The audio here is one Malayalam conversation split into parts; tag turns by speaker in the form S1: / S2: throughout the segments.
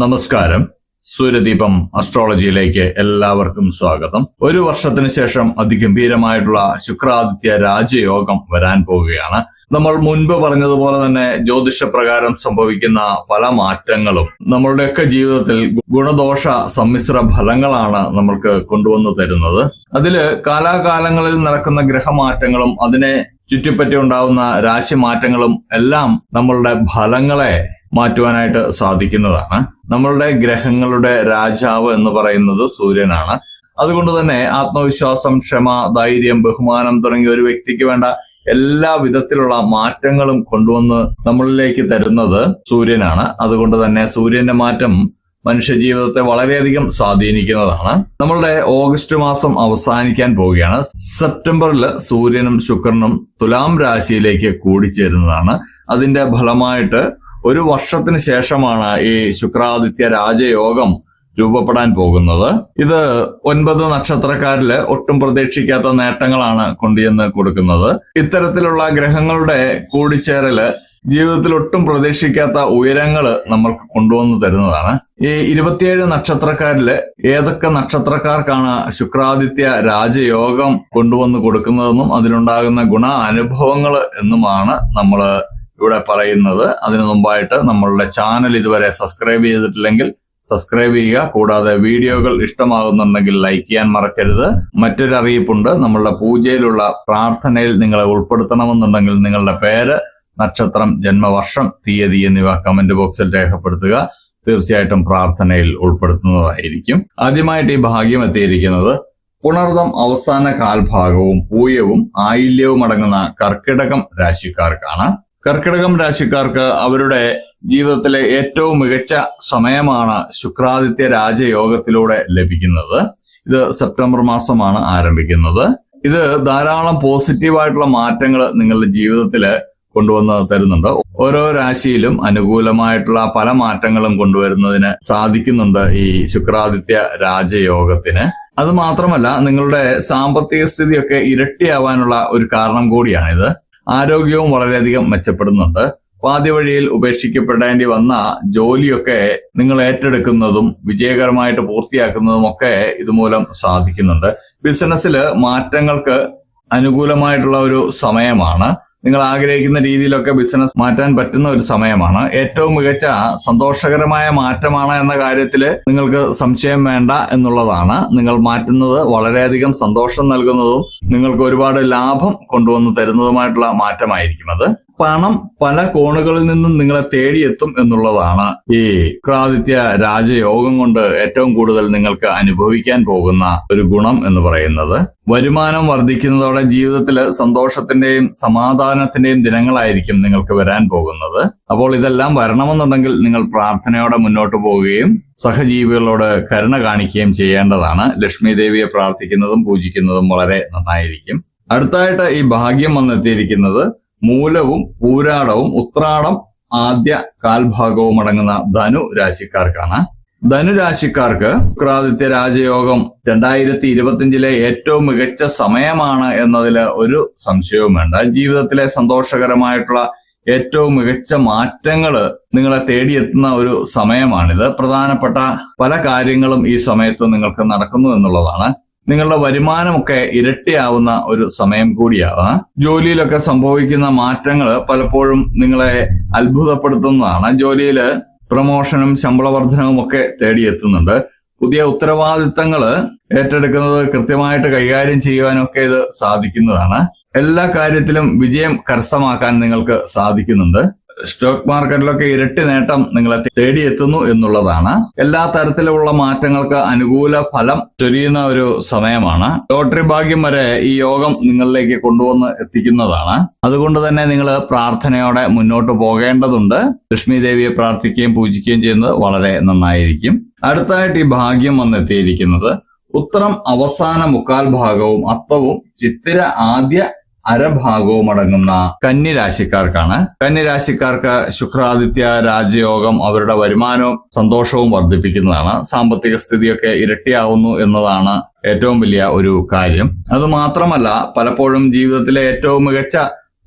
S1: നമസ്കാരം. സൂര്യദീപം അസ്ട്രോളജിയിലേക്ക് എല്ലാവർക്കും സ്വാഗതം. ഒരു വർഷത്തിന് ശേഷം അതിഗംഭീരമായിട്ടുള്ള ശുക്രാദിത്യ രാജയോഗം വരാൻ പോവുകയാണ്. നമ്മൾ മുൻപ് പറഞ്ഞതുപോലെ തന്നെ ജ്യോതിഷപ്രകാരം സംഭവിക്കുന്ന പല മാറ്റങ്ങളും നമ്മളുടെയൊക്കെ ജീവിതത്തിൽ ഗുണദോഷ സമ്മിശ്ര ഫലങ്ങളാണ് നമ്മൾക്ക് കൊണ്ടുവന്നു തരുന്നത്. അതിൽ കാലാകാലങ്ങളിൽ നടക്കുന്ന ഗ്രഹമാറ്റങ്ങളും അതിനെ ചുറ്റിപ്പറ്റി ഉണ്ടാവുന്ന രാശി മാറ്റങ്ങളും എല്ലാം നമ്മളുടെ ഫലങ്ങളെ മാറ്റുവാനായിട്ട് സാധിക്കുന്നതാണ്. നമ്മളുടെ ഗ്രഹങ്ങളുടെ രാജാവ് എന്ന് പറയുന്നത് സൂര്യനാണ്. അതുകൊണ്ട് തന്നെ ആത്മവിശ്വാസം ക്ഷമ ധൈര്യം ബഹുമാനം തുടങ്ങിയ ഒരു വ്യക്തിക്ക് വേണ്ട എല്ലാ വിധത്തിലുള്ള മാറ്റങ്ങളും കൊണ്ടുവന്ന് നമ്മളിലേക്ക് തരുന്നത് സൂര്യനാണ്. അതുകൊണ്ട് തന്നെ സൂര്യന്റെ മാറ്റം മനുഷ്യജീവിതത്തെ വളരെയധികം സ്വാധീനിക്കുന്നതാണ്. നമ്മളുടെ ഓഗസ്റ്റ് മാസം അവസാനിക്കാൻ പോവുകയാണ്. സെപ്റ്റംബറിൽ സൂര്യനും ശുക്രനും തുലാം രാശിയിലേക്ക് കൂടിച്ചേരുന്നതാണ്. അതിന്റെ ഫലമായിട്ട് ഒരു വർഷത്തിന് ശേഷമാണ് ഈ ശുക്രാദിത്യ രാജയോഗം രൂപപ്പെടാൻ പോകുന്നത്. ഇത് ഒൻപത് നക്ഷത്രക്കാരിൽ ഒട്ടും പ്രതീക്ഷിക്കാത്ത നേട്ടങ്ങളാണ് കൊണ്ടുചെന്ന് കൊടുക്കുന്നത്. ഇത്തരത്തിലുള്ള ഗ്രഹങ്ങളുടെ കൂടിച്ചേരൽ ജീവിതത്തിൽ ഒട്ടും പ്രതീക്ഷിക്കാത്ത ഉയരങ്ങൾ നമ്മൾക്ക് കൊണ്ടുവന്ന് തരുന്നതാണ്. ഈ ഇരുപത്തിയേഴ് നക്ഷത്രക്കാരിൽ ഏതൊക്കെ നക്ഷത്രക്കാർക്കാണ് ശുക്രാദിത്യ രാജയോഗം കൊണ്ടുവന്ന് കൊടുക്കുന്നതെന്നും അതിലുണ്ടാകുന്ന ഗുണ അനുഭവങ്ങൾ എന്നുമാണ് നമ്മൾ ഇവിടെ പറയുന്നത്. അതിനു മുമ്പായിട്ട് നമ്മളുടെ ചാനൽ ഇതുവരെ സബ്സ്ക്രൈബ് ചെയ്തിട്ടില്ലെങ്കിൽ സബ്സ്ക്രൈബ് ചെയ്യുക. കൂടാതെ വീഡിയോകൾ ഇഷ്ടമാകുന്നുണ്ടെങ്കിൽ ലൈക്ക് ചെയ്യാൻ മറക്കരുത്. മറ്റൊരു അറിയിപ്പുണ്ട്. നമ്മളുടെ പൂജയിലുള്ള പ്രാർത്ഥനയിൽ നിങ്ങളെ ഉൾപ്പെടുത്തണമെന്നുണ്ടെങ്കിൽ നിങ്ങളുടെ പേര് നക്ഷത്രം ജന്മവർഷം തീയതി എന്നിവ കമന്റ് ബോക്സിൽ രേഖപ്പെടുത്തുക. തീർച്ചയായിട്ടും പ്രാർത്ഥനയിൽ ഉൾപ്പെടുത്തുന്നതായിരിക്കും. ആദ്യമായിട്ട് ഈ ഭാഗ്യം എത്തിയിരിക്കുന്നത് പുണർദം അവസാന കാൽഭാഗവും പൂയവും ആയില്യവും അടങ്ങുന്ന കർക്കിടകം രാശിക്കാർക്കാണ്. കർക്കിടകം രാശിക്കാർക്ക് അവരുടെ ജീവിതത്തിലെ ഏറ്റവും മികച്ച സമയമാണ് ശുക്രാദിത്യ രാജയോഗത്തിലൂടെ ലഭിക്കുന്നത്. ഇത് സെപ്റ്റംബർ മാസമാണ് ആരംഭിക്കുന്നത്. ഇത് ധാരാളം പോസിറ്റീവായിട്ടുള്ള മാറ്റങ്ങൾ നിങ്ങളുടെ ജീവിതത്തിൽ കൊണ്ടുവന്ന് തരുന്നുണ്ട്. ഓരോ രാശിയിലും അനുകൂലമായിട്ടുള്ള പല മാറ്റങ്ങളും കൊണ്ടുവരുന്നതിന് സാധിക്കുന്നുണ്ട് ഈ ശുക്രാദിത്യ രാജയോഗത്തിന്. അത് മാത്രമല്ല നിങ്ങളുടെ സാമ്പത്തിക സ്ഥിതിയൊക്കെ ഇരട്ടിയാവാനുള്ള ഒരു കാരണം കൂടിയാണിത്. ആരോഗ്യവും വളരെയധികം മെച്ചപ്പെടുന്നുണ്ട്. പാതി വഴിയിൽ ഉപേക്ഷിക്കപ്പെടേണ്ടി വന്ന ജോലിയൊക്കെ നിങ്ങൾ ഏറ്റെടുക്കുന്നതും വിജയകരമായിട്ട് പൂർത്തിയാക്കുന്നതും ഒക്കെ ഇതുമൂലം സാധിക്കുന്നുണ്ട്. ബിസിനസ്സിൽ മാറ്റങ്ങൾക്ക് അനുകൂലമായിട്ടുള്ള ഒരു സമയമാണ്. നിങ്ങൾ ആഗ്രഹിക്കുന്ന രീതിയിലൊക്കെ ബിസിനസ് മാറ്റാൻ പറ്റുന്ന ഒരു സമയമാണ്. ഏറ്റവും മികച്ച സന്തോഷകരമായ മാറ്റമാണ് എന്ന കാര്യത്തിൽ നിങ്ങൾക്ക് സംശയം വേണ്ട എന്നുള്ളതാണ്. നിങ്ങൾ മാറ്റുന്നത് വളരെയധികം സന്തോഷം നൽകുന്നതും നിങ്ങൾക്ക് ഒരുപാട് ലാഭം കൊണ്ടുവന്ന് തരുന്നതുമായിട്ടുള്ള മാറ്റമായിരിക്കും അത്. പണം പല കോണുകളിൽ നിന്നും നിങ്ങളെ തേടിയെത്തും എന്നുള്ളതാണ് ഈ ക്രാദിത്യ രാജയോഗം കൊണ്ട് ഏറ്റവും കൂടുതൽ നിങ്ങൾക്ക് അനുഭവിക്കാൻ പോകുന്ന ഒരു ഗുണം എന്ന് പറയുന്നത്. വരുമാനം വർദ്ധിക്കുന്നതോടെ ജീവിതത്തിൽ സന്തോഷത്തിന്റെയും സമാധാനത്തിന്റെയും ദിനങ്ങളായിരിക്കും നിങ്ങൾക്ക് വരാൻ പോകുന്നത്. അപ്പോൾ ഇതെല്ലാം വരണമെന്നുണ്ടെങ്കിൽ നിങ്ങൾ പ്രാർത്ഥനയോടെ മുന്നോട്ട് പോവുകയും സഹജീവികളോട് കരുണ കാണിക്കുകയും ചെയ്യേണ്ടതാണ്. ലക്ഷ്മി ദേവിയെ പ്രാർത്ഥിക്കുന്നതും പൂജിക്കുന്നതും വളരെ നന്നായിരിക്കും. അടുത്തായിട്ട് ഈ ഭാഗ്യം വന്നെത്തിയിരിക്കുന്നത് മൂലവും പൂരാടവും ഉത്രാടം ആദ്യ കാൽഭാഗവും അടങ്ങുന്ന ധനു രാശിക്കാർക്കാണ്. ധനുരാശിക്കാർക്ക് ശുക്രാദിത്യ രാജയോഗം രണ്ടായിരത്തി ഇരുപത്തിയഞ്ചിലെ ഏറ്റവും മികച്ച സമയമാണ് എന്നതിൽ ഒരു സംശയവും വേണ്ട. ജീവിതത്തിലെ സന്തോഷകരമായിട്ടുള്ള ഏറ്റവും മികച്ച മാറ്റങ്ങൾ നിങ്ങളെ തേടിയെത്തുന്ന ഒരു സമയമാണിത്. പ്രധാനപ്പെട്ട പല കാര്യങ്ങളും ഈ സമയത്ത് നിങ്ങൾക്ക് നടക്കുന്നു എന്നുള്ളതാണ്. നിങ്ങളുടെ വരുമാനമൊക്കെ ഇരട്ടിയാവുന്ന ഒരു സമയം കൂടിയാവാം ജോലിയിലൊക്കെ സംഭവിക്കുന്ന മാറ്റങ്ങൾ പലപ്പോഴും നിങ്ങളെ അത്ഭുതപ്പെടുത്തുന്നതാണ്. ജോലിയിൽ പ്രമോഷനും ശമ്പള വർധനവും ഒക്കെ തേടിയെത്തുന്നുണ്ട്. പുതിയ ഉത്തരവാദിത്തങ്ങൾ ഏറ്റെടുക്കുന്നത് കൃത്യമായിട്ട് കൈകാര്യം ചെയ്യുവാനൊക്കെ ഇത് സാധിക്കുന്നതാണ്. എല്ലാ കാര്യത്തിലും വിജയം കരസ്ഥമാക്കാൻ നിങ്ങൾക്ക് സാധിക്കുന്നുണ്ട്. സ്റ്റോക്ക് മാർക്കറ്റിലൊക്കെ ഇരട്ടി നേട്ടം നിങ്ങളെ തേടിയെത്തുന്നു എന്നുള്ളതാണ്. എല്ലാ തരത്തിലുള്ള മാറ്റങ്ങൾക്ക് അനുകൂല ഫലം ചൊരിയുന്ന ഒരു സമയമാണ്. ലോട്ടറി ഭാഗ്യം വരെ ഈ യോഗം നിങ്ങളിലേക്ക് കൊണ്ടുവന്ന് എത്തിക്കുന്നതാണ്. അതുകൊണ്ട് തന്നെ നിങ്ങൾ പ്രാർത്ഥനയോടെ മുന്നോട്ട് പോകേണ്ടതുണ്ട്. ലക്ഷ്മി ദേവിയെ പ്രാർത്ഥിക്കുകയും പൂജിക്കുകയും ചെയ്യുന്നത് വളരെ നന്നായിരിക്കും. അടുത്തായിട്ട് ഈ ഭാഗ്യം വന്നെത്തിയിരിക്കുന്നത് ഉത്തരം അവസാന മുക്കാൽ ഭാഗവും അത്തവും ചിത്തിര ആദ്യ അരഭാഗവും അടങ്ങുന്ന കന്നിരാശിക്കാർക്കാണ്. കന്നിരാശിക്കാർക്ക് ശുക്രാദിത്യ രാജയോഗം അവരുടെ വരുമാനവും സന്തോഷവും വർദ്ധിപ്പിക്കുന്നതാണ്. സാമ്പത്തിക സ്ഥിതിയൊക്കെ ഇരട്ടിയാവുന്നു എന്നതാണ് ഏറ്റവും വലിയ ഒരു കാര്യം. അത് മാത്രമല്ല പലപ്പോഴും ജീവിതത്തിലെ ഏറ്റവും മികച്ച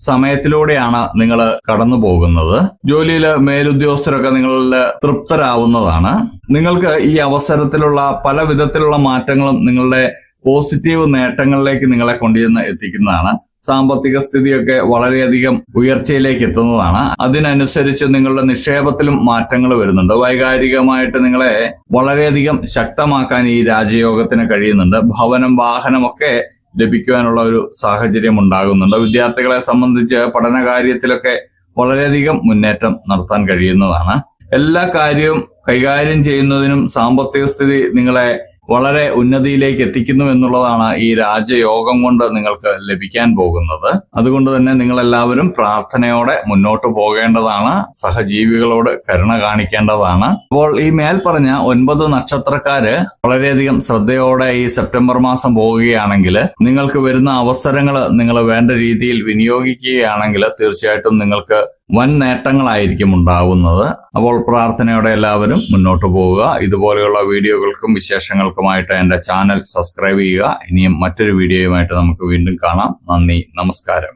S1: സമയത്തിലൂടെയാണ് നിങ്ങൾ കടന്നു പോകുന്നത്. ജോലിയിൽ മേലുദ്യോഗസ്ഥരൊക്കെ നിങ്ങളിൽ തൃപ്തരാവുന്നതാണ്. നിങ്ങൾക്ക് ഈ അവസരത്തിലുള്ള പല വിധത്തിലുള്ള മാറ്റങ്ങളും നിങ്ങളുടെ പോസിറ്റീവ് നേട്ടങ്ങളിലേക്ക് നിങ്ങളെ കൊണ്ടുചെന്ന് എത്തിക്കുന്നതാണ്. സാമ്പത്തിക സ്ഥിതിയൊക്കെ വളരെയധികം ഉയർച്ചയിലേക്ക് എത്തുന്നതാണ്. അതിനനുസരിച്ച് നിങ്ങളുടെ നിക്ഷേപത്തിലും മാറ്റങ്ങൾ വരുന്നുണ്ട്. വൈകാരികമായിട്ട് നിങ്ങളെ വളരെയധികം ശക്തമാക്കാൻ ഈ രാജയോഗത്തിന് കഴിയുന്നുണ്ട്. ഭവനം വാഹനമൊക്കെ ലഭിക്കുവാനുള്ള ഒരു സാഹചര്യം ഉണ്ടാകുന്നുണ്ട്. വിദ്യാർത്ഥികളെ സംബന്ധിച്ച് പഠന കാര്യത്തിലൊക്കെ വളരെയധികം മുന്നേറ്റം നടത്താൻ കഴിയുന്നതാണ്. എല്ലാ കാര്യവും കൈകാര്യം ചെയ്യുന്നതിനും സാമ്പത്തിക സ്ഥിതി നിങ്ങളെ വളരെ ഉന്നതിയിലേക്ക് എത്തിക്കുന്നു എന്നുള്ളതാണ് ഈ രാജയോഗം കൊണ്ട് നിങ്ങൾക്ക് ലഭിക്കാൻ പോകുന്നത്. അതുകൊണ്ട് തന്നെ നിങ്ങൾ എല്ലാവരും പ്രാർത്ഥനയോടെ മുന്നോട്ട് പോകേണ്ടതാണ്. സഹജീവികളോട് കരുണ കാണിക്കേണ്ടതാണ്. അപ്പോൾ ഈ മേൽ പറഞ്ഞ ഒൻപത് നക്ഷത്രക്കാര് വളരെയധികം ശ്രദ്ധയോടെ ഈ സെപ്റ്റംബർ മാസം പോവുകയാണെങ്കിൽ നിങ്ങൾക്ക് വരുന്ന അവസരങ്ങൾ നിങ്ങൾ വേണ്ട രീതിയിൽ വിനിയോഗിക്കുകയാണെങ്കിൽ തീർച്ചയായിട്ടും നിങ്ങൾക്ക് വൻ നേട്ടങ്ങളായിരിക്കും ഉണ്ടാവുന്നത്. അപ്പോൾ പ്രാർത്ഥനയോടെ എല്ലാവരും മുന്നോട്ട് പോവുക. ഇതുപോലെയുള്ള വീഡിയോകൾക്കും വിശേഷങ്ങൾക്കുമായിട്ട് എന്റെ ചാനൽ സബ്സ്ക്രൈബ് ചെയ്യുക. ഇനിയും മറ്റൊരു വീഡിയോയുമായിട്ട് നമുക്ക് വീണ്ടും കാണാം. നന്ദി. നമസ്കാരം.